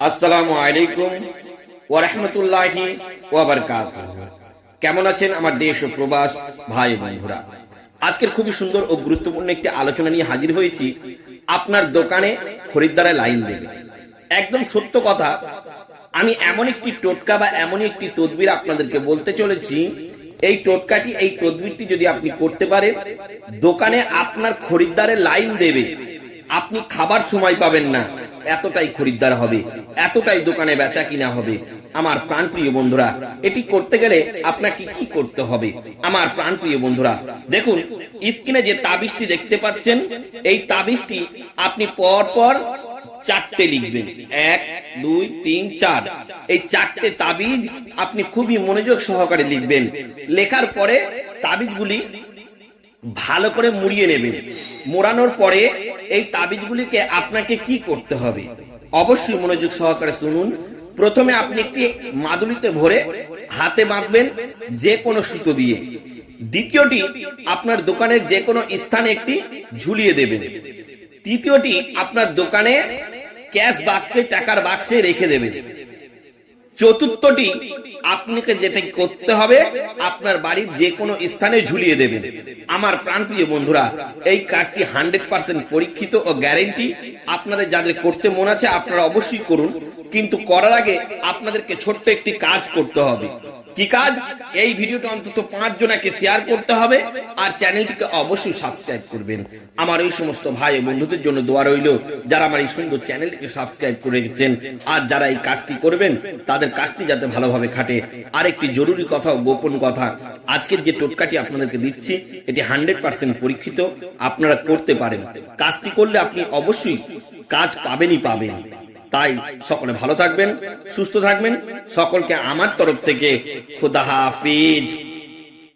আসসালামু আলাইকুম ওয়া রাহমাতুল্লাহি ওয়া বারাকাতুহু। কেমন আছেন আমার দেশ ও প্রবাস ভাই বন্ধুরা? আজকের খুবই সুন্দর ও গুরুত্বপূর্ণ একটি আলোচনা নিয়ে হাজির হয়েছি আপনার দোকানে খরিদ্দারে লাইন দেবে। একদম সত্য কথা, আমি এমন একটি টোটকা বা এমন একটি তদবির আপনাদেরকে বলতে চলেছি, এই টোটকাটি, এই তদবিরটি যদি আপনি করতে পারেন, দোকানে আপনার খরিদ্দারে লাইন দেবে। আপনি খাবার সময় পাবেন না। এতটাই খরিদ্দার হবে, এতটাই দোকানে বেচা কিনা হবে। আমার প্রাণপ্রিয় বন্ধুরা, এটি করতে গেলে আপনাকে কি করতে হবে? আমার প্রাণপ্রিয় বন্ধুরা, দেখুন, স্ক্রিনে যে তাবিজটি দেখতে পাচ্ছেন, এই তাবিজটি আপনি পর পর চারটে লিখবেন। এক, দুই, তিন, চার। এই চারটে তাবিজ আপনি খুবই মনোযোগ সহকারে লিখবেন। লেখার পরে তাবিজগুলি ভালো করে মুড়িয়ে নেবেন। মোড়ানোর পরে এই তাবিজগুলিকে আপনাকে কি করতে হবে? অবশ্যই মনোযোগ সহকারে শুনুন। প্রথমে আপনি একটি মাদুলিতে ভরে হাতে বাঁধবেন যে কোনো সুতো দিয়ে। দ্বিতীয়টি, আপনার দোকানের যে কোনো স্থানে একটি ঝুলিয়ে দেবেন। তৃতীয়টি, আপনার দোকানে ক্যাশ বাক্সে টাকার বাক্সে রেখে দেবেন। চতুর্থটি আপনাকে যেটা করতে হবে, আপনার বাড়ির যে কোনো স্থানে ঝুলিয়ে দেবেন। আমার প্রাণপ্রিয় বন্ধুরা, এই কাজটি হান্ড্রেড পার্সেন্ট পরীক্ষিত ও গ্যারেন্টি। আপনাদের যাদের করতে মন আছে, আপনারা অবশ্যই করুন। কিন্তু করার আগে আপনাদেরকে ছোট্ট একটি কাজ করতে হবে। কি কাজ? এই ভিডিওটা অন্তত পাঁচ জনাকে শেয়ার করতে হবে আর চ্যানেলটিকে অবশ্যই সাবস্ক্রাইব করবেন। আমার এই সমস্ত ভাই বন্ধুদের জন্য দোয়া রইল, যারা আমার এই সুন্দর চ্যানেলটিকে সাবস্ক্রাইব করে রেখেছেন আর যারা এই কাজটি করবেন, তাদের কাজটি যাতে ভালোভাবে খাটে। আর একটি জরুরি কথা গোপন কথা, আজকের যে টোটকাটি আপনাদেরকে দিচ্ছি, এটি হান্ড্রেড পার্সেন্ট পরীক্ষিত, আপনারা করতে পারেন। কাজটি করলে আপনি অবশ্যই কাজ পাবেনই পাবেন। তাই সকলে ভালো থাকবেন সুস্থ থাকবেন। সকলকে আমার তরফ থেকে খুদা হাফিজ।